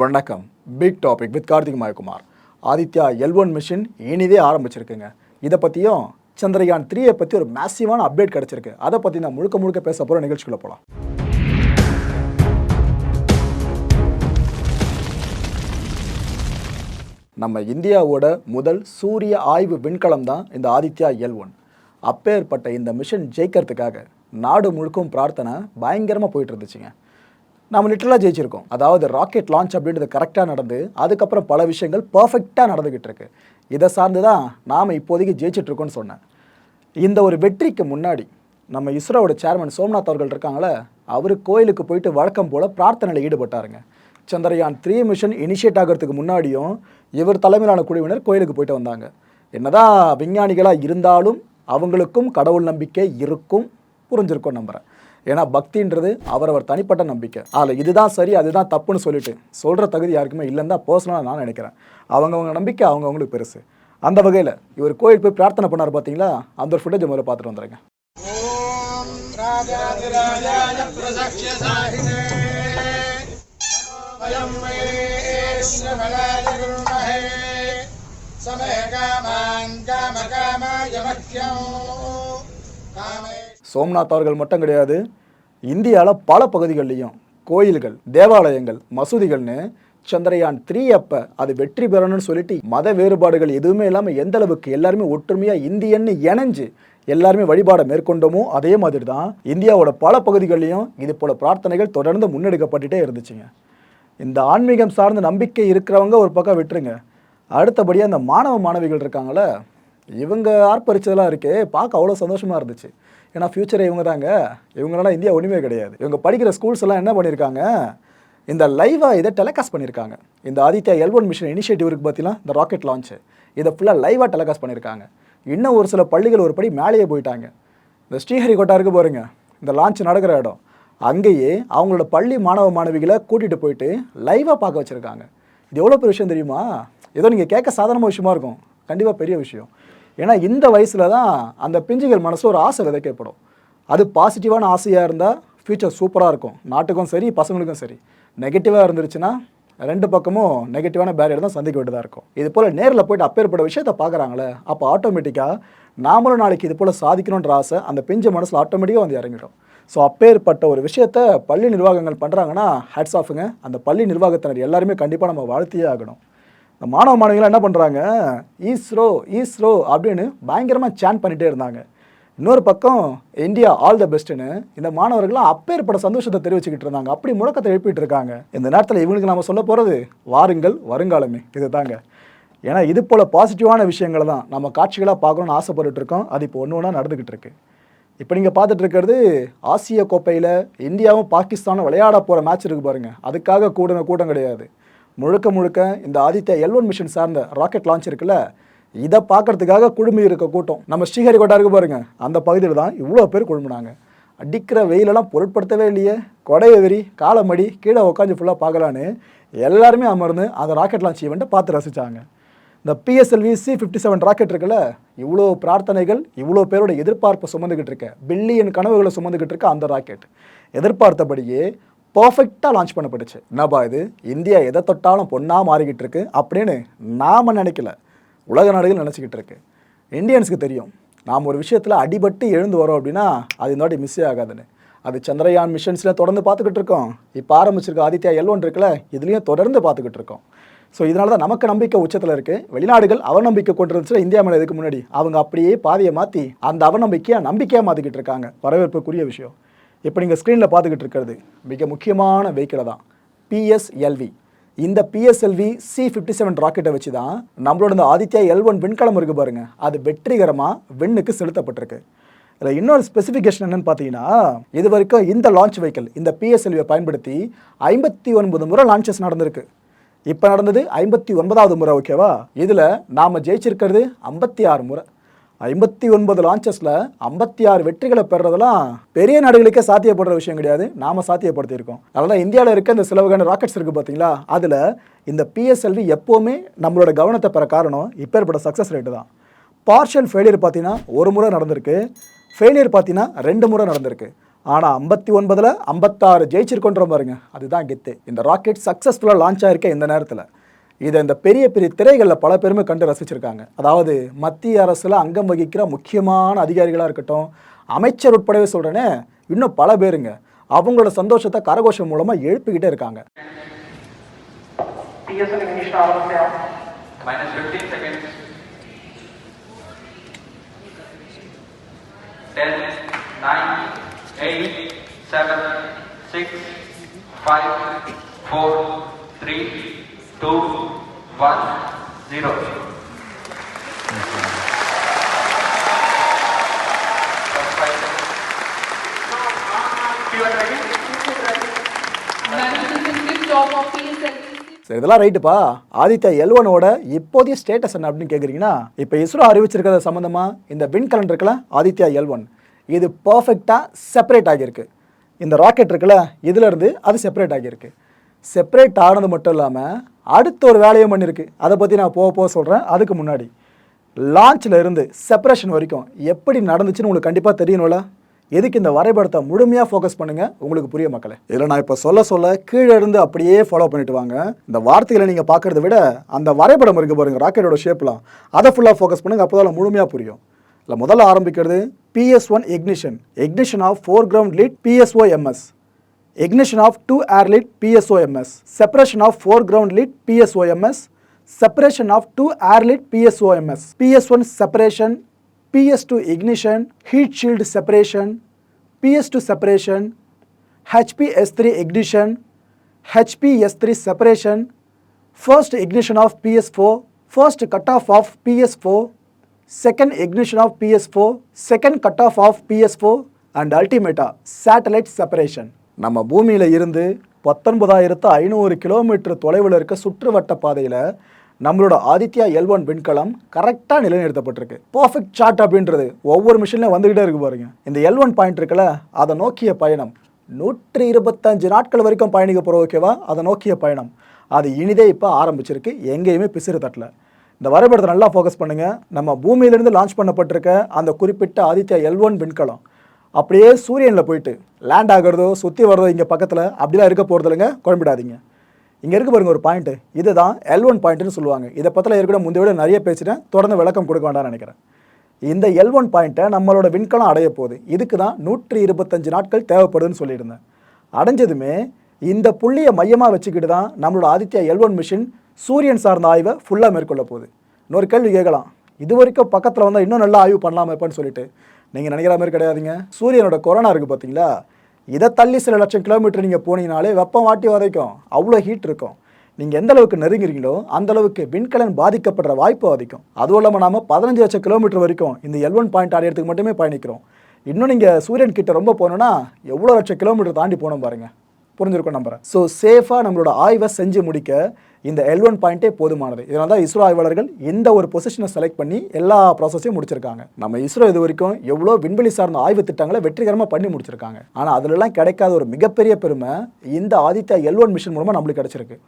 வணக்கம். Big topic with Karthik Mayakumar. Aditya L one mission இனிதே ஆரம்பிச்சிருக்குங்க. இதை பற்றியும் சந்திரயான் த்ரீயை பற்றி ஒரு மேசிவான அப்டேட் கிடச்சிருக்கு. அதை பற்றி நான் முழுக்க முழுக்க பேச போகிற நிகழ்ச்சிக்குள்ளே போகலாம் நம்ம இந்தியாவோட முதல் சூரிய ஆய்வு விண்கலம் தான் இந்த ஆதித்யா எல் ஒன் அப்பேற்பட்ட இந்த மிஷன் ஜெயிக்கிறதுக்காக நாடு முழுக்கும் பிரார்த்தனை பயங்கரமாக போயிட்டு இருந்துச்சுங்க. நம்ம லிட்டரலாக ஜெயிச்சிருக்கோம். அதாவது ராக்கெட் லான்ச் அப்படின்றது கரெக்டாக நடந்து அதுக்கப்புறம் பல விஷயங்கள் பர்ஃபெக்டாக நடந்துக்கிட்டு இருக்கு. இதை சார்ந்து தான் நாம் இப்போதைக்கு ஜெயிச்சிட்ருக்கோன்னு சொன்னேன். இந்த ஒரு வெற்றிக்கு முன்னாடி நம்ம இஸ்ரோவோட சேர்மன் சோம்நாத் அவர்கள் இருக்காங்களே அவர் கோயிலுக்கு போயிட்டு வழக்கம் போல் பிரார்த்தனையில் ஈடுபட்டாருங்க. சந்திரயான் த்ரீ மிஷன் இனிஷியேட் ஆகிறதுக்கு முன்னாடியும் இவர் தலைமையிலான குழுவினர் கோயிலுக்கு போயிட்டு வந்தாங்க. என்னதான் விஞ்ஞானிகளாக இருந்தாலும் அவங்களுக்கும் கடவுள் நம்பிக்கை இருக்கும் புரிஞ்சிருக்கும் நம்புகிறேன் ஏன்னா பக்தின்றது அவரவர் தனிப்பட்ட நம்பிக்கை. அதில் இதுதான் சரி அதுதான் தப்புன்னு சொல்லிட்டு சொல்கிற தகுதி யாருக்குமே இல்லைன்னு தான் பர்சனலாக நான் நினைக்கிறேன். அவங்கவுங்க நம்பிக்கை அவங்கவுங்களுக்கு பெருசு. அந்த வகையில் இவர் கோயில் போய் பிரார்த்தனை பண்ணார் பார்த்தீங்களா அந்த ஒரு ஃபுட்டேஜ் முதல்ல பார்த்துட்டு வந்துடுங்க சோம்நாத் அவர்கள் மட்டும் கிடையாது இந்தியாவில் பல பகுதிகள்லேயும் கோயில்கள் தேவாலயங்கள் மசூதிகள்னு சந்திரயான் த்ரீ அப்போ அது வெற்றி பெறணும்னு சொல்லிட்டு மத வேறுபாடுகள் எதுவுமே இல்லாமல் எந்த அளவுக்கு எல்லாருமே ஒற்றுமையாக இந்தியன்னு இணைஞ்சு எல்லாருமே வழிபாடை மேற்கொண்டோமோ அதே மாதிரி தான் இந்தியாவோட பல பகுதிகளிலையும் இது போல் பிரார்த்தனைகள் தொடர்ந்து முன்னெடுக்கப்பட்டுட்டே இருந்துச்சுங்க. இந்த ஆன்மீகம் சார்ந்த நம்பிக்கை இருக்கிறவங்க ஒரு பக்கம் விட்டுருங்க. அடுத்தபடியாக அந்த மாணவ மாணவிகள் இருக்காங்களே இவங்க ஆர்ப்பரிச்சதெல்லாம் இருக்கே பார்க்க அவ்வளோ சந்தோஷமாக இருந்துச்சு. ஏன்னா ஃப்யூச்சரே இவங்க தாங்க இவங்களால இந்தியா ஒன்றுமே கிடையாது. இவங்க படிக்கிற ஸ்கூல்ஸ் எல்லாம் என்ன பண்ணியிருக்காங்க இந்த லைவாக இதை டெலிகாஸ்ட் பண்ணியிருக்காங்க இந்த Aditya L one mission initiative இருக்குது பார்த்தீங்கன்னா இந்த ராக்கெட் லான்ச்சு இதை ஃபுல்லாக லைவாக டெலிகாஸ்ட் பண்ணியிருக்காங்க இன்னும் ஒரு சில பள்ளிகள் ஒரு படி மேலேயே போயிட்டாங்க. இந்த ஸ்ரீஹரிகோட்டா இருக்கு பாருங்க. இந்த லான்ச் நடக்கிற இடம். அங்கேயே அவங்களோட பள்ளி மாணவ மாணவிகளை கூட்டிகிட்டு போயிட்டு லைவாக பார்க்க வச்சுருக்காங்க. இது எவ்வளோ பெரிய விஷயம் தெரியுமா? ஏதோ நீங்கள் கேட்க சாதாரண விஷயமா இருக்கும். கண்டிப்பாக பெரிய விஷயம். ஏன்னா இந்த வயசில் தான் அந்த பிஞ்சுகள் மனசு ஒரு ஆசை விதைக்கப்படும். அது பாசிட்டிவான ஆசையாக இருந்தால் ஃப்யூச்சர் சூப்பராக இருக்கும். நாட்டுக்கும் சரி பசங்களுக்கும் சரி. நெகட்டிவாக இருந்துருச்சுன்னா ரெண்டு பக்கமும் நெகட்டிவான பேரியர் தான் சந்திக்க வேண்டியதாக இருக்கும். இது போல் நேரில் போயிட்டு அப்பேற்பட்ட விஷயத்தை பார்க்குறாங்களே அப்போ ஆட்டோமேட்டிக்காக நாமளும் நாளைக்கு இது போல் சாதிக்கணுன்ற ஆசை அந்த பிஞ்சு மனசில் ஆட்டோமேட்டிக்காக வந்து இறங்கிடும். ஸோ அப்பேற்பட்ட ஒரு விஷயத்த பள்ளி நிர்வாகங்கள் பண்ணுறாங்கன்னா ஹேட்ஸ் ஆஃபுங்க அந்த பள்ளி நிர்வாகத்தினர் எல்லாருமே கண்டிப்பாக நம்ம வாழ்த்தியே ஆகணும். இந்த மாணவ மாணவிகள் என்ன பண்ணுறாங்க ஈஸ்ரோ ஈஸ்ரோ அப்படின்னு பயங்கரமாக சேன் பண்ணிகிட்டே இருந்தாங்க. இன்னொரு பக்கம் இந்தியா ஆல் த பெஸ்ட்டுன்னு இந்த மாணவர்கள்லாம் அப்பேற்பட்ட சந்தோஷத்தை தெரிவிச்சுக்கிட்டு இருந்தாங்க. அப்படி முழக்கத்தை எழுப்பிட்டு இருக்காங்க. இந்த நேரத்தில் இவங்களுக்கு நம்ம சொல்ல போகிறது வாருங்கள் வருங்காலமே. இது தாங்க ஏன்னா இது போல் பாசிட்டிவான விஷயங்களை தான் நம்ம காட்சிகளாக பார்க்கணும்னு ஆசைப்பட்டுட்டு இருக்கோம். அது இப்போ ஒன்று ஒன்றா நடந்துக்கிட்டு இருக்கு. இப்போ நீங்கள் பார்த்துட்டு இருக்கிறது ஆசிய கோப்பையில் இந்தியாவும் பாகிஸ்தானும் விளையாட போகிற மேட்ச் இருக்கு பாருங்கள் அதுக்காக கூட கூட்டம் கிடையாது. முழுக்க முழுக்க இந்த ஆதித்யா எல் ஒன் மிஷின் சார்ந்த ராக்கெட் லான்ச் இருக்குல்ல இதை பார்க்கறதுக்காக குழுமி இருக்க கூட்டம். நம்ம ஸ்ரீஹரிகோட்டா இருக்கு பாருங்க. அந்த பகுதியில் தான் இவ்வளோ பேர் குழுமினாங்க. அடிக்கிற வெயிலெல்லாம் பொருட்படுத்தவே இல்லையே. கொடையை வெறி காலமடி கீழே உட்காந்து ஃபுல்லாக பார்க்கலான்னு எல்லாருமே அமர்ந்து அந்த ராக்கெட் லான்ச் ஈவெண்ட்டை பார்த்து ரசித்தாங்க இந்த PSLV C fifty seven rocket இருக்குல்ல இவ்வளோ பிரார்த்தனைகள் இவ்வளோ பேரோட எதிர்பார்ப்பை சுமந்துக்கிட்டு இருக்க பில்லியன் கனவுகளை சுமந்துக்கிட்டு இருக்க அந்த ராக்கெட் எதிர்பார்த்தபடியே பர்ஃபெக்டாக லான்ச் பண்ணப்பட்டுச்சு. என்னப்பா இது? இந்தியா எதை தொட்டாலும் பொண்ணாக மாறிக்கிட்டு இருக்கு அப்படின்னு நாம் நினைக்கல. உலக நாடுகள் நினச்சிக்கிட்டு இருக்கு. இந்தியன்ஸுக்கு தெரியும். நாம் ஒரு விஷயத்தில் அடிபட்டு எழுந்து வரோம் அப்படின்னா அது இந்த வாட்டி மிஸ்ஸே ஆகாதுன்னு. அது சந்திரயான் மிஷன்ஸில் தொடர்ந்து பார்த்துக்கிட்டு இருக்கோம். இப்போ ஆரம்பிச்சிருக்க ஆதித்யா எல் ஒன் இருக்குல்ல இதுலேயும் தொடர்ந்து பார்த்துக்கிட்டு இருக்கோம். ஸோ இதனால தான் நமக்கு நம்பிக்கை உச்சத்தில் இருக்குது வெளிநாடுகள் அவநம்பிக்கை கொண்டிருந்துச்சுல இந்தியா மேலே இதுக்கு முன்னாடி? அவங்க அப்படியே பாதையை மாற்றி அந்த அவநம்பிக்கையை நம்பிக்கையாக மாற்றிக்கிட்டு இருக்காங்க. வரவேற்புக்குரிய விஷயம். இப்போ நீங்கள் ஸ்க்ரீனில் பார்த்துக்கிட்டு இருக்கிறது? மிக முக்கியமான வெஹிக்கிளை தான் பிஎஸ்எல்வி இந்த பிஎஸ்எல்வி சி ஃபிஃப்டி செவன் ராக்கெட்டை வச்சு தான் நம்மளோட இந்த ஆதித்யா எல் ஒன் விண்கலம் இருக்குது பாருங்கள் அது வெற்றிகரமாக விண்ணுக்கு செலுத்தப்பட்டிருக்கு. இதில் இன்னொரு ஸ்பெசிஃபிகேஷன் என்னென்னு பார்த்தீங்கன்னா இது வரைக்கும் இந்த லான்ச் வெஹிக்கிள் இந்த பிஎஸ்எல்வியை பயன்படுத்தி ஐம்பத்தி ஒன்பது முறை லான்ச்சஸ் நடந்திருக்கு. இப்போ நடந்தது ஐம்பத்தி ஒன்பதாவது முறை ஓகேவா இதில் நாம் ஜெயிச்சிருக்கிறது ஐம்பத்தி ஆறு முறை. ஐம்பத்தி ஒன்பது லான்ச்சஸில் ஐம்பத்தி ஆறு வெற்றிகளை பெறுறதெல்லாம் பெரிய நாடுகளுக்கே சாத்தியப்படுற விஷயம் கிடையாது. நாம் சாத்தியப்படுத்தியிருக்கோம். அதனால் இந்தியாவில் இருக்க இந்த சில வகையான ராக்கெட்ஸ் இருக்குது பார்த்தீங்களா அதில் இந்த பிஎஸ்எல்வி எப்போவுமே நம்மளோட கவனத்தை பெற காரணம் இப்போ ஏற்பட்ட சக்ஸஸ் ரேட்டு தான். பார்ஷியல் ஃபெயிலியர் பார்த்தீங்கன்னா ஒரு முறை நடந்திருக்கு. ஃபெயிலியர் பார்த்தீங்கன்னா ரெண்டு முறை நடந்திருக்கு. ஆனால் ஐம்பத்தி ஒன்பதில் ஐம்பத்தாறு ஜெயிச்சிருக்கோன்ற பாருங்க. அதுதான் கெத்து. இந்த ராக்கெட் சக்ஸஸ்ஃபுல்லாக லான்ச் ஆகிருக்க இந்த நேரத்தில். இதை இந்த பெரிய பெரிய திரைகளில் பல பேருமே கண்டு ரசிச்சிருக்காங்க அதாவது மத்திய அரசில் அங்கம் வகிக்கிற முக்கியமான அதிகாரிகளாக இருக்கட்டும் அமைச்சர் உட்படவே சொல்கிறேனே இன்னும் பல பேருங்க அவங்களோட சந்தோஷத்தை கரகோஷம் மூலமாக எழுப்பிக்கிட்டே இருக்காங்க PSL ignition out of there. Minus 15 seconds. 10, 9, 8, 7, 6, 5, 4, 3, 2, 1, 0. First five four three two, one, zero. சரி இதெல்லாம் ரைட்டுப்பா ஆதித்யா எல்வனோட இப்போதைய ஸ்டேட்டஸ் என்ன அப்படின்னு கேட்குறீங்கன்னா இப்போ இஸ்ரோ அறிவிச்சிருக்கிறது சம்மந்தமாக இந்த வின் கலண்டர் இருக்குல்ல ஆதித்யா எல்வன் இது பர்ஃபெக்டாக செப்பரேட் ஆகியிருக்கு. இந்த ராக்கெட் இருக்குல்ல இதுலேருந்து அது செப்பரேட் ஆகியிருக்கு. செப்பரேட் ஆனது மட்டும் இல்லாமல் அடுத்த ஒரு வேலையும் பண்ணியிருக்கு அதை பற்றி நான் போக போக சொல்கிறேன் அதுக்கு முன்னாடி லான்ச்சில் இருந்து செப்பரேஷன் வரைக்கும் எப்படி நடந்துச்சுன்னு உங்களுக்கு கண்டிப்பாக தெரியணும்ல? எதுக்கு இந்த வரைபடத்தை முழுமையாக ஃபோக்கஸ் பண்ணுங்கள் உங்களுக்கு புரிய மக்களே. இதில் நான் இப்போ சொல்ல சொல்ல கீழே இருந்து அப்படியே ஃபாலோ பண்ணிட்டு வாங்க. இந்த வார்த்தைகளை நீங்கள் பார்க்குறத விட அந்த வரைபடம் இருக்குது பாருங்கள் ராக்கெட்டோட ஷேப்லாம் அதை ஃபுல்லாக ஃபோக்கஸ் பண்ணுங்க அப்போ தான் முழுமையாக புரியும். இல்லை முதல்ல ஆரம்பிக்கிறது PS one ignition ignition of four ground lit PSO MS ignition of two air lead PSOMS, separation of foreground lead PSOMS, separation of two air lead PSOMS, PS1 separation, PS2 ignition, heat shield separation, PS2 separation, HPS3 ignition, HPS3 separation, first ignition of PS4, first cutoff of PS4, second ignition of PS4, second cutoff of PS4 and ultimata satellite separation. நம்ம பூமியில் இருந்து பத்தொன்பதாயிரத்து ஐநூறு kilometre தொலைவில் இருக்க சுற்றுவட்ட பாதையில் நம்மளோட Aditya L one விண்கலம் கரெக்டாக நிலைநிறுத்தப்பட்டிருக்கு. பர்ஃபெக்ட் சார்ட் அப்படின்றது ஒவ்வொரு மிஷின்லையும் வந்துக்கிட்டே இருக்கு பாருங்க. இந்த எல் ஒன் பாயிண்ட் இருக்குல்ல அதை நோக்கிய பயணம். நூற்றி இருபத்தஞ்சு நாட்கள் வரைக்கும் பயணிக்க போகிற ஓகேவா அதை நோக்கிய பயணம். அது இனிதே இப்போ ஆரம்பிச்சிருக்கு. எங்கேயுமே பிசிறு தட்டல. இந்த வரைபடத்தை நல்லா ஃபோக்கஸ் பண்ணுங்கள் நம்ம பூமியிலிருந்து லான்ச் பண்ணப்பட்டிருக்க அந்த குறிப்பிட்ட ஆதித்யா எல் ஒன் விண்கலம். அப்படியே சூரியனில் போயிட்டு லேண்ட் ஆகிறதோ சுற்றி வர்றதோ இங்கே பக்கத்தில் அப்படிலாம் இருக்க போகிறது இல்லைங்க. குழம்பிடாதீங்க. இங்கே இருக்க பாருங்க ஒரு பாயிண்ட்டு இது தான் எல் ஒன் பாயிண்ட்டுன்னு சொல்லுவாங்க. இதை பற்றில இருக்கிற முந்தைய விட நிறைய பேசிட்டேன். தொடர்ந்து விளக்கம் கொடுக்க வேண்டாம்னு நினைக்கிறேன். இந்த எல் ஒன் பாயிண்ட்டை நம்மளோட விண்கலம் அடைய போகுது. இதுக்கு தான் நூற்றி இருபத்தஞ்சு நாட்கள் தேவைப்படுதுன்னு சொல்லியிருந்தேன். அடைஞ்சதுமே இந்த புள்ளியை மையமாக வச்சுக்கிட்டு தான் நம்மளோட ஆதித்யா எல் ஒன் மிஷின் சூரியன் சார்ந்த ஆய்வை ஃபுல்லாக மேற்கொள்ள போகுது. இன்னொரு கேள்வி கேட்கலாம். இது வரைக்கும் பக்கத்தில் வந்தால் இன்னும் நல்லா ஆய்வு பண்ணலாம் இருப்பான்னு சொல்லிட்டு. நீங்கள் நினைக்கிற மாதிரி கிடையாதுங்க. சூரியனோட கொரோனா இருக்குது பார்த்தீங்களா இதை தள்ளி சில லட்சம் கிலோமீட்டர் நீங்கள் போனீங்கனாலே வெப்பம் வாட்டி வதைக்கும் அவ்வளோ ஹீட் இருக்கும். நீங்கள் எந்த அளவுக்கு நெருங்குறீங்களோ அந்த அளவுக்கு விண்கலன் பாதிக்கப்படுற வாய்ப்பு அதிகம். அதுவும் இல்லாமல் நாம் பதினஞ்சு லட்சம் கிலோமீட்டர் வரைக்கும் இந்த எல் ஒன் பாயிண்ட் அடையிறதுக்கு மட்டுமே பயணிக்கிறோம். இன்னும் நீங்கள் சூரியன் கிட்ட ரொம்ப போனோன்னா எவ்வளோ லட்சம் கிலோமீட்டர் தாண்டி போனோம் பாருங்கள் புரிஞ்சிருக்கும் நம்புறேன் ஸோ சேஃபாக நம்மளோட ஆய்வை செஞ்சு முடிக்க இந்த எல் ஒன் பாயிண்ட்டே போதுமானது. இதனால தான் இஸ்ரோ ஆய்வாளர்கள் இந்த ஒரு பொசிஷனை செலக்ட் பண்ணி எல்லா ப்ராசஸையும் முடிச்சிருக்காங்க. நம்ம இஸ்ரோ இது வரைக்கும் எவ்வளோ விண்வெளி சார்ந்த ஆய்வு திட்டங்களை வெற்றிகரமாக பண்ணி முடிச்சிருக்காங்க. ஆனால் அதுலலாம் கிடைக்காத ஒரு மிகப்பெரிய பெருமை இந்த ஆதித்யா எல் ஒன் மிஷன் மூலமாக நம்மளுக்கு கிடச்சிருக்கு.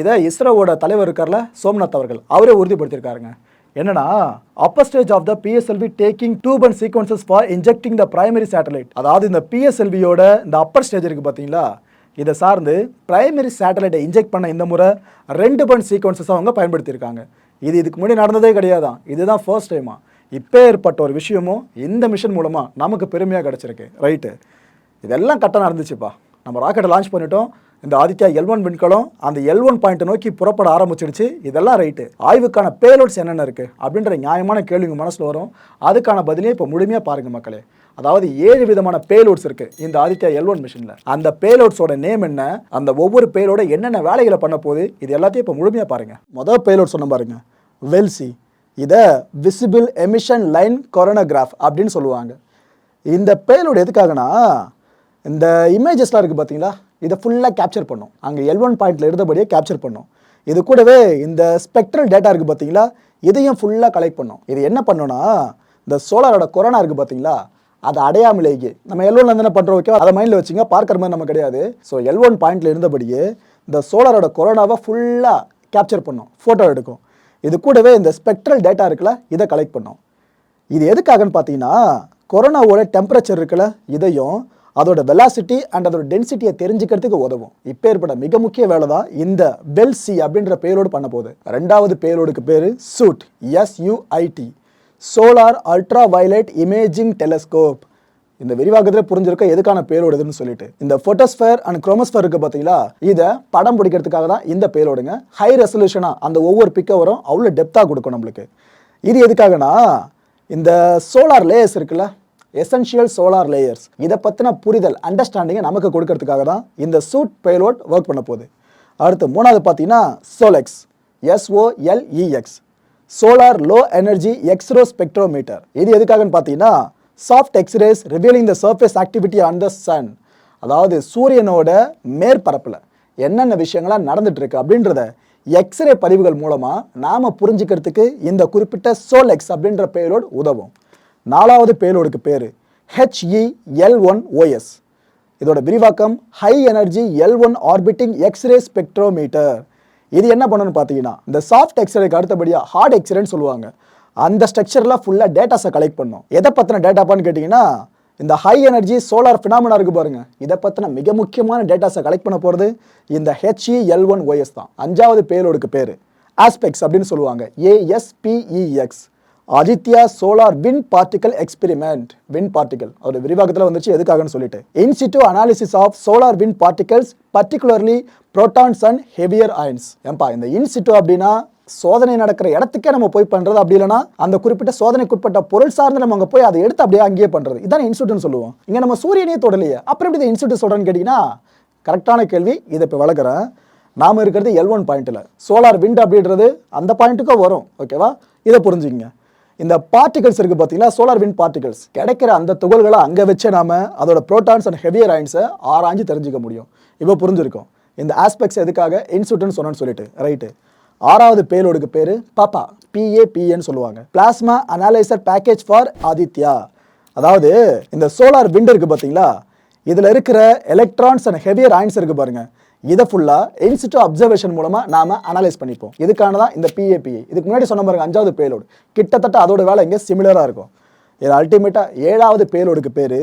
இதை இஸ்ரோவோட தலைவர் இருக்கார்ல சோம்நாத் அவர்கள் அவரே உறுதிப்படுத்தியிருக்காருங்க என்னன்னா upper stage of the PSLV taking tube and sequences for injecting the primary satellite அதாவது இந்த பிஎஸ்எல்வியோட இந்த அப்பர் ஸ்டேஜ் இருக்குது பார்த்தீங்களா இதை சார்ந்து பிரைமரி சேட்டலைட்டை இன்ஜெக்ட் பண்ண இந்த முறை ரெண்டு பன் சீக்வன்சஸ் அவங்க பயன்படுத்தியிருக்காங்க. இது இதுக்கு முன்னாடி நடந்ததே கிடையாதான். இதுதான் ஃபர்ஸ்ட் டைமா இப்போ ஏற்பட்ட ஒரு விஷயமும் இந்த மிஷன் மூலமாக நமக்கு பெருமையாக கிடச்சிருக்கு. ரைட்டு இதெல்லாம் கரெக்டாக நடந்துச்சுப்பா. நம்ம ராக்கெட்டை லான்ச் பண்ணிட்டோம். இந்த ஆதித்யா எல் ஒன் விண்கலம் அந்த எல் ஒன் பாயிண்ட்டை நோக்கி புறப்பட ஆரம்பிச்சிடுச்சு. இதெல்லாம் ரைட்டு ஆய்வுக்கான பேலோட்ஸ் என்னென்ன இருக்குது அப்படின்ற நியாயமான கேள்வி உங்கள் மனசில் வரும். அதுக்கான பதிலே இப்போ முழுமையாக பாருங்கள் மக்களே. அதாவது ஏழு விதமான பேலோட்ஸ் இருக்குது இந்த ஆதித்யா எல் ஒன் மிஷினில் அந்த பேலோட்ஸோட நேம் என்ன? அந்த ஒவ்வொரு பேலோட என்னென்ன வேலைகளை பண்ண போகுது? இது எல்லாத்தையும் இப்போ முழுமையாக பாருங்கள் மொதல் பேலோட் சொன்ன பாருங்க. வெல்சி இதை விசிபிள் எமிஷன் லைன் கொரோனோகிராஃப் அப்படின்னு சொல்லுவாங்க. இந்த பேலோடு எதுக்காகனா இந்த இமேஜஸ்லாம் இருக்குது பார்த்தீங்களா இதை ஃபுல்லாக கேப்சர் பண்ணும். அங்கே எல் ஒன் பாயிண்டில் இருந்தபடியே கேப்சர் பண்ணும். இது கூடவே இந்த ஸ்பெக்ட்ரல் டேட்டா இருக்குது பார்த்தீங்களா இதையும் ஃபுல்லாக கலெக்ட் பண்ணும். இது என்ன பண்ணுன்னா இந்த சோலாரோட கொரோனா இருக்குது பார்த்தீங்களா அதை அடையாமலேயே நம்ம எல் ஒன்ல என்ன பண்ணுறோம் ஓகே அதை மைண்டில் வச்சுங்க பார்க்குற மாதிரி நம்ம கிடையாது. ஸோ எல் ஒன் பாயிண்டில் இருந்தபடியே இந்த சோலாரோட கொரோனாவை ஃபுல்லாக கேப்சர் பண்ணும் ஃபோட்டோ எடுக்கும். இது கூடவே இந்த ஸ்பெக்ட்ரல் டேட்டா இருக்குல்ல இதை கலெக்ட் பண்ணும். இது எதுக்காகன்னு பார்த்தீங்கன்னா கொரோனாவோட டெம்பரேச்சர் இருக்குல்ல இதையும் அதோட வெலாசிட்டி அண்ட் அதோட டென்சிட்டியை தெரிஞ்சுக்கிறதுக்கு உதவும். இப்போ ஏற்பட்ட மிக முக்கிய வேலை தான் இந்த பெல் சி அப்படின்ற பேரோடு பண்ண போகுது. ரெண்டாவது பேரோடுக்கு பேர் SUIT SUIT solar ultra violet imaging telescope. இந்த விரிவாக்கத்தில் புரிஞ்சிருக்க எதுக்கான பேரோடுதுன்னு சொல்லிட்டு. இந்த ஃபோட்டோஸ்ஃபேர் அண்ட் குரோமோஸ்ஃபேர் இருக்கு பார்த்தீங்களா இதை படம் பிடிக்கிறதுக்காக தான் இந்த பேரோடுங்க. ஹை ரெசல்யூஷனாக அந்த ஒவ்வொரு பிக்கவரும் அவ்வளோ டெப்த்தாக கொடுக்கும் நம்மளுக்கு. இது எதுக்காகனா இந்த சோலார் லேயர்ஸ் இருக்குல்ல? எசென்ஷியல் சோலார் லேயர்ஸ் இதை பற்றின புரிதல் அண்டர்ஸ்டாண்டிங்கை நமக்கு கொடுக்கறதுக்காக தான் இந்த சூட் பேலோட் ஒர்க் பண்ண போகுது. அடுத்து மூணாவது பார்த்தீங்கன்னா SoLEXS SOLEXS solar low energy x-ray spectrometer. இது எதுக்காகன்னு பார்த்தீங்கன்னா soft x-rays revealing the surface activity on the sun அதாவது சூரியனோட மேற்பரப்பில் என்னென்ன விஷயங்கள்லாம் நடந்துட்டுருக்கு அப்படின்றத எக்ஸ்ரே பதிவுகள் மூலமாக நாம் புரிஞ்சுக்கிறதுக்கு இந்த குறிப்பிட்ட சோல் எக்ஸ் அப்படின்ற பேலோடு உதவும். நாலாவது பேலோடுக்கு பேர் ஹெச்இஎல் ஒன் ஓஎஸ் இதோட விரிவாக்கம் high energy L one orbiting x-ray spectrometer இது என்ன பண்ணணும்னு பார்த்தீங்கன்னா இந்த சாஃப்ட் எக்ஸ்ரேக்கு அடுத்தபடியாக ஹார்ட் எக்ஸ்ரேன்னு சொல்லுவாங்க. அந்த ஸ்ட்ரக்சரில் ஃபுல்லாக டேட்டாஸை கலெக்ட் பண்ணோம். எதை பற்றின டேட்டாப்பான்னு கேட்டிங்கன்னா இந்த ஹை எனர்ஜி சோலார் ஃபினாமினா இருக்குது பாருங்கள் இதை பற்றின மிக முக்கியமான டேட்டாஸை கலெக்ட் பண்ண போகிறது இந்த ஹெச்இஎல் ஒன் ஒய்எஸ் தான். அஞ்சாவது பேலோடுக்கு பேர். ஆஸ்பெக்ட்ஸ் அப்படின்னு சொல்லுவாங்க. ASPEX Aditya solar wind particle experiment. Wind particle ஒரு விரிவாக்கத்தில் வந்துச்சு எதுக்காகன்னு சொல்லிட்டு. In situ analysis of solar wind particles particularly protons and heavier ions ஏன்பா இந்த இன்சிட்டு அப்படின்னா சோதனை நடக்கிற இடத்துக்கே நம்ம போய் பண்றது அப்படி இல்லைன்னா அந்த குறிப்பிட்ட சோதனைக்குட்பட்ட பொருள் சார்ந்து நம்ம அங்கே போய் அதை எடுத்து அப்படியே அங்கேயே பண்றது. இதான் இன்ஸ்டியூட்னு சொல்லுவோம். இங்க நம்ம சூரியனே தொடலையே. அப்புறம் எப்படி இன்ஸ்டியூட் சொல்றேன்னு கேட்டீங்கன்னா கரெக்டான கேள்வி. இதை இப்போ வளர்க்குறேன் நாம இருக்கிறது எல் ஒன் பாயிண்ட்டில் சோலார் விண்ட் அப்படின்றது அந்த பாயிண்ட்டுக்கும் வரும். ஓகேவா இதை புரிஞ்சுங்க இந்த பார்ட்டிகல்ஸ் இருக்குது பார்த்தீங்களா சோலார் விண்ட் பார்ட்டிகல்ஸ் கிடைக்கிற அந்த துகள்களை அங்கே வச்சே நாம அதோட ப்ரோட்டான்ஸ் அண்ட் ஹெவியர் அயன்ஸை ஆராய்ஞ்சு தெரிஞ்சுக்க முடியும். இப்போ புரிஞ்சிருக்கும். இந்த ஆஸ்பெக்ட்ஸ் எதுக்காக? இன்ஸ்டியூட்னு சொன்னேன்னு சொல்லிட்டு. ரைட்டு ஆறாவது பேலோடுக்கு பேர் பாப்பா பிஏபிஏன்னு சொல்லுவாங்க. Plasma analyser package for Aditya அதாவது இந்த சோலார் விண்ட் இருக்குது பார்த்தீங்களா இதில் இருக்கிற எலக்ட்ரான்ஸ் அண்ட் ஹெவியர் அயன்ஸ் இருக்குது பாருங்கள் இதை ஃபுல்லாக இன்ஸ்டியூ அப்சர்வேஷன் மூலமாக நாம அனலைஸ் பண்ணிப்போம். இதுக்கான தான் இந்த பிஏபிஏ இதுக்கு முன்னாடி சொன்ன பாருங்க அஞ்சாவது பேலோடு கிட்டத்தட்ட அதோட வேலை இங்கே சிமிலராக இருக்கும். இது அல்டிமேட்டாக ஏழாவது பேலோடுக்கு பேர்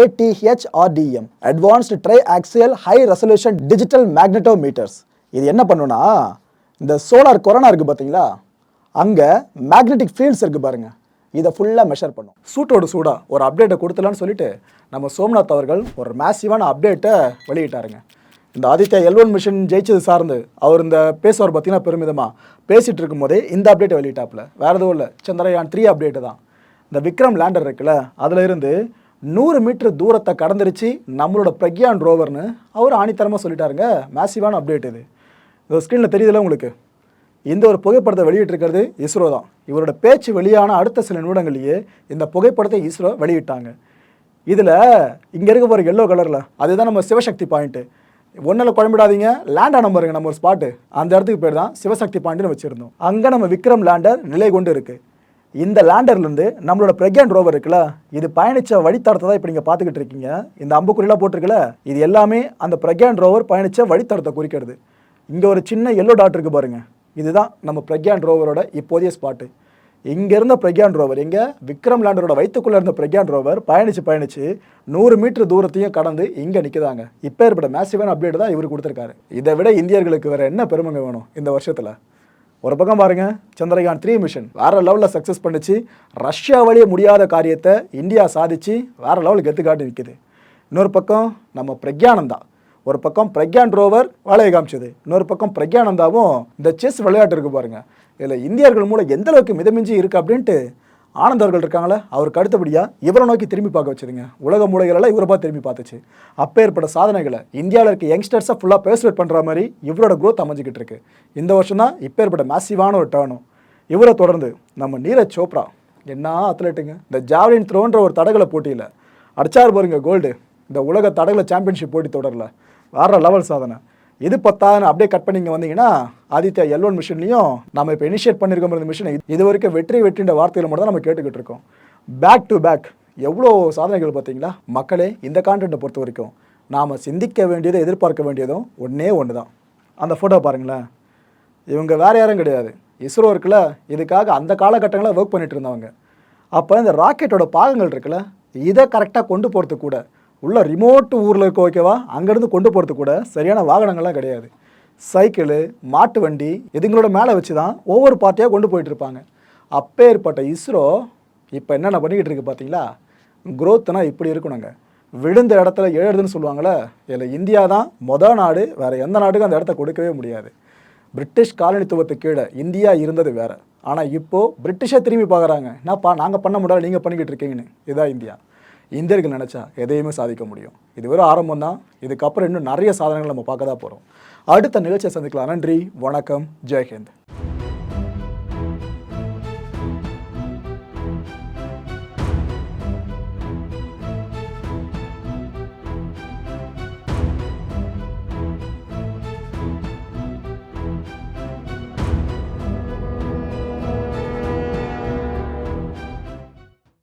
ஏடிஹெச்ஆர்டிஎம் advanced tri axial high resolution digital magnetometers இது என்ன பண்ணுன்னா இந்த சோலார் கொரோனா இருக்குது பார்த்தீங்களா அங்கே மேக்னெட்டிக் ஃபீல்ட்ஸ் இருக்குது பாருங்க. இதை ஃபுல்லாக மெஷர் பண்ணும். சூட்டோட சூடாக ஒரு அப்டேட்டை கொடுத்தலான்னு சொல்லிட்டு நம்ம சோம்நாத் அவர்கள் ஒரு மேசிவான அப்டேட்டை வெளியிட்டாருங்க. இந்த ஆதித்யா எல்வன் மிஷன் ஜெயிச்சது சார்ந்து அவர் இந்த பேசுவார் பார்த்தீங்கன்னா பெருமிதமாக பேசிகிட்டு இருக்கும்போதே இந்த அப்டேட்டை வெளியிட்டாப்புல. வேறு எதுவும் இல்லை. சந்திரயான் த்ரீ அப்டேட்டு தான். இந்த விக்ரம் லேண்டர் இருக்குல்ல அதில் இருந்து நூறு மீட்டர் தூரத்தை கடந்துருச்சு நம்மளோட பிரக்யான் ரோவர்னு அவர் ஆணித்தரமாக சொல்லிட்டாருங்க. மேசிவான அப்டேட் இது. இந்த ஸ்க்ரீனில் தெரியுதுல உங்களுக்கு? இந்த ஒரு புகைப்படத்தை வெளியிட்டிருக்கிறது இஸ்ரோ தான். இவரோட பேச்சு வெளியான அடுத்த சில நிமிடங்கள்லேயே இந்த புகைப்படத்தை இஸ்ரோ வெளியிட்டாங்க. இதில் இங்கே இருக்க போகிற எல்லோ கலரில் அதுதான் நம்ம சிவசக்தி பாயிண்ட்டு ஒன்றில் குழம்பிடாதீங்க. லேண்ட் ஆன பாருங்க நம்ம ஒரு ஸ்பாட்டு அந்த இடத்துக்கு பேர் தான் சிவசக்தி பாண்டியன் வச்சுருந்தோம். அங்கே நம்ம விக்ரம் லேண்டர் நிலை கொண்டு இருக்குது இந்த லேண்டர்லேருந்து நம்மளோட பிரக்யான் ரோவர் இருக்குல்ல இது பயணித்த வழித்தடத்தை தான் இப்போ நீங்கள் பார்த்துக்கிட்டு இருக்கீங்க. இந்த அம்புக்குறிலாம் போட்டிருக்குல்ல இது எல்லாமே அந்த பிரக்யான் ரோவர் பயணித்த வழித்தடத்தை குறிக்கிறது. இங்கே ஒரு சின்ன எல்லோ டாட் இருக்குது பாருங்கள் இதுதான் நம்ம பிரக்யான் ரோவரோட இப்போதைய ஸ்பாட்டு இங்கே இருந்த பிரக்யான் ரோவர் இங்கே விக்ரம் லேண்டரோட வயிற்றுக்குள்ளே இருந்த பிரக்யான் ரோவர் பயணிச்சு பயணித்து நூறு மீட்டர் தூரத்தையும் கடந்து இங்கே நிற்குதாங்க இப்போ ஏற்பட்ட மேசிவான அப்டேட் தான் இவர் கொடுத்துருக்காரு. இதை விட இந்தியர்களுக்கு வேறு என்ன பெருமைங்க வேணும் இந்த வருஷத்தில்? ஒரு பக்கம் பாருங்க சந்திரயான் த்ரீ மிஷன் வேறு லெவலில் சக்ஸஸ் பண்ணிச்சு. ரஷ்யா வழியே முடியாத காரியத்தை இந்தியா சாதிச்சு வேற லெவலுக்கு எடுத்துக்காட்டி நிற்கிது நிற்குது இன்னொரு பக்கம் நம்ம பிரக்யானந்தா. ஒரு பக்கம் பிரக்யான் ரோவர் வேலையை காமிச்சது. இன்னொரு பக்கம் பிரக்யானந்தாவும் இந்த செஸ் விளையாட்டு இருக்கு பாருங்கள் இதில் இந்தியர்கள் மூலம் எந்த அளவுக்கு மிதமிஞ்சி இருக்கு அப்படின்ட்டு ஆனந்த் அவர்கள் இருக்காங்களே அவருக்கு அடுத்தபடியாக இவரை நோக்கி திரும்பி பார்க்க வச்சுருங்க. உலக மூலைகளெல்லாம் இவரை பார்த்து திரும்பி பார்த்துச்சு. அப்பேற்பட்ட சாதனைகளை இந்தியாவில் இருக்க யங்ஸ்டர்ஸை ஃபுல்லாக பேசுவேட் பண்ணுற மாதிரி இவரோட க்ரோத் அமைஞ்சிக்கிட்டு இருக்கு. இந்த வருஷம் தான் இப்போ ஏற்பட்ட மேசிவான ஒரு டேர்னும் இவரை தொடர்ந்து நம்ம நீரஜ் சோப்ரா என்ன அத்லெட்டுங்க இந்த ஜாவ்லின் த்ரோன்ற ஒரு தடகள போட்டியில் அடிச்சார் பாருங்க கோல்டு இந்த உலக தடகள சாம்பியன்ஷிப் போட்டி தொடரில் வேறு லெவல் சாதனை. இது பத்தான்னு அப்படியே கட் பண்ணி இங்கே வந்தீங்கன்னா ஆதித்யா எல்ஒன் மிஷின்லையும் நம்ம இப்போ இனிஷியேட் பண்ணியிருக்கோம் இந்த இது வரைக்கும் வெற்றி வெற்றின்ற வார்த்தையில் மட்டும் தான் நம்ம கேட்டுக்கிட்டு இருக்கோம். பேக் டு பேக் எவ்வளோ சாதனைகள் பார்த்தீங்களா? மக்களே இந்த கான்டென்ட்டை பொறுத்த வரைக்கும் நாம் சிந்திக்க வேண்டியதை எதிர்பார்க்க வேண்டியதும் ஒன்றே ஒன்று தான் அந்த ஃபோட்டோ பாருங்களேன். இவங்க வேறு யாரும் கிடையாது. இஸ்ரோ இருக்குல்ல இதுக்காக அந்த காலகட்டங்களில் ஒர்க் பண்ணிட்டு இருந்தவங்க. அப்போ இந்த ராக்கெட்டோட பாகங்கள் இருக்குல்ல இதை கரெக்டாக கொண்டு போகிறதுக்கு கூட உள்ள ரிமோட் ஊரில் இருக்க ஓகேவா அங்கேருந்து கொண்டு போகிறதுக்கு கூட சரியான வாகனங்கள்லாம் கிடையாது. சைக்கிளு மாட்டு வண்டி இதுங்களோட மேலே வச்சு தான் ஒவ்வொரு பார்ட்டியாக கொண்டு போயிட்டு இருப்பாங்க. அப்பேற்பட்ட இஸ்ரோ இப்போ என்னென்ன பண்ணிக்கிட்டு இருக்கு பார்த்தீங்களா growthனா இப்படி இருக்கணுங்க. விழுந்த இடத்துல எழுதுன்னு சொல்லுவாங்களே இதில் இந்தியா தான் மொதல் நாடு வேறு எந்த நாட்டுக்கும் அந்த இடத்த கொடுக்கவே முடியாது. பிரிட்டிஷ் காலனித்துவத்துக்கு கீழே இந்தியா இருந்தது வேறு. ஆனால் இப்போது பிரிட்டிஷை திரும்பி பார்க்குறாங்க. என்னப்பா நாங்கள் பண்ண முடியாது நீங்கள் பண்ணிக்கிட்டு இருக்கீங்கன்னு. இதுதான் இந்தியா. இந்தியர்கள் நினச்சா எதையுமே சாதிக்க முடியும். இது வெறும் ஆரம்பம் தான் இதுக்கப்புறம் இன்னும் நிறைய சாதனைகள் நம்ம பார்க்க தான் போகிறோம் அடுத்த நிகழ்ச்சியை சந்திக்கலாம். நன்றி வணக்கம் ஜெய்ஹிந்த்.